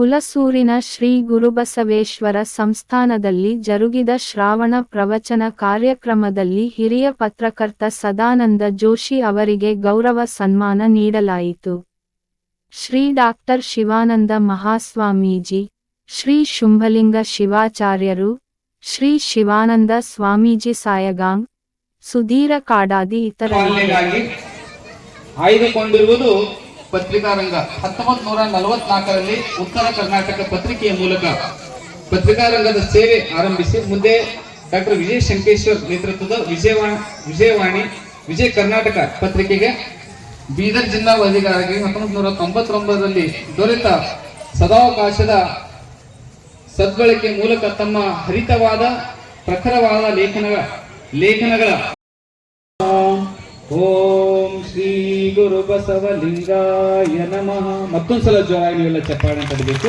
ಹುಲಸೂರಿನ ಶ್ರೀ ಗುರುಬಸವೇಶ್ವರ ಸಂಸ್ಥಾನದಲ್ಲಿ ಜರುಗಿದ ಶ್ರಾವಣ ಪ್ರವಚನ ಕಾರ್ಯಕ್ರಮದಲ್ಲಿ ಹಿರಿಯ ಪತ್ರಕರ್ತ ಸದಾನಂದ ಜೋಶಿ ಅವರಿಗೆ ಗೌರವ ಸನ್ಮಾನ ನೀಡಲಾಯಿತು. ಶ್ರೀ ಡಾಕ್ಟರ್ ಶಿವಾನಂದ ಮಹಾಸ್ವಾಮೀಜಿ, ಶ್ರೀ ಶುಂಭಲಿಂಗ ಶಿವಾಚಾರ್ಯರು, ಶ್ರೀ ಶಿವಾನಂದ ಸ್ವಾಮೀಜಿ ಸಾಯಗಾಂಗ್ ಸುಧೀರ ಕಾಡಾದಿ ಇತರರಿದ್ದರು ಪಾಲನೆಗಾಗಿ ರಂಗ ಹತ್ತೊಂಬತ್ ನೂರ ನಲವತ್ನಾಲ್ಕರಲ್ಲಿ ಉತ್ತರ ಕರ್ನಾಟಕ ಪತ್ರಿಕೆಯ ಮೂಲಕ ಪತ್ರಿಕಾರಂಗದ ಸೇವೆ ಆರಂಭಿಸಿ ಮುಂದೆ ಡಾಕ್ಟರ್ ವಿಜಯ ಶಂಕೇಶ್ವರ್ ನೇತೃತ್ವದ ವಿಜಯವಾಣಿ ವಿಜಯವಾಣಿ, ವಿಜಯ ಕರ್ನಾಟಕ ಪತ್ರಿಕೆಗೆ ಬೀದರ್ ಜಿಲ್ಲಾ ವರದಿಗಾರರಿಗೆ ಹತ್ತೊಂಬತ್ತು ನೂರ ತೊಂಬತ್ತೊಂಬತ್ತರಲ್ಲಿ ದೊರೆತ ಸದಾವಕಾಶದ ಸದ್ಬಳಕೆ ಮೂಲಕ ತಮ್ಮ ಹರಿತವಾದ, ಪ್ರಖರವಾದ ಲೇಖನಗಳ ಲೇಖನಗಳ ಓಂ ಶ್ರೀ ಗುರು ಬಸವಲಿಂಗಾಯ ನಮಃ. ಮತ್ತೊಂದ್ಸಲ ಜೋರಾಗಿ ನೀವೆಲ್ಲ ಚಪ್ಪಾಳೆ ತಡಬೇಕು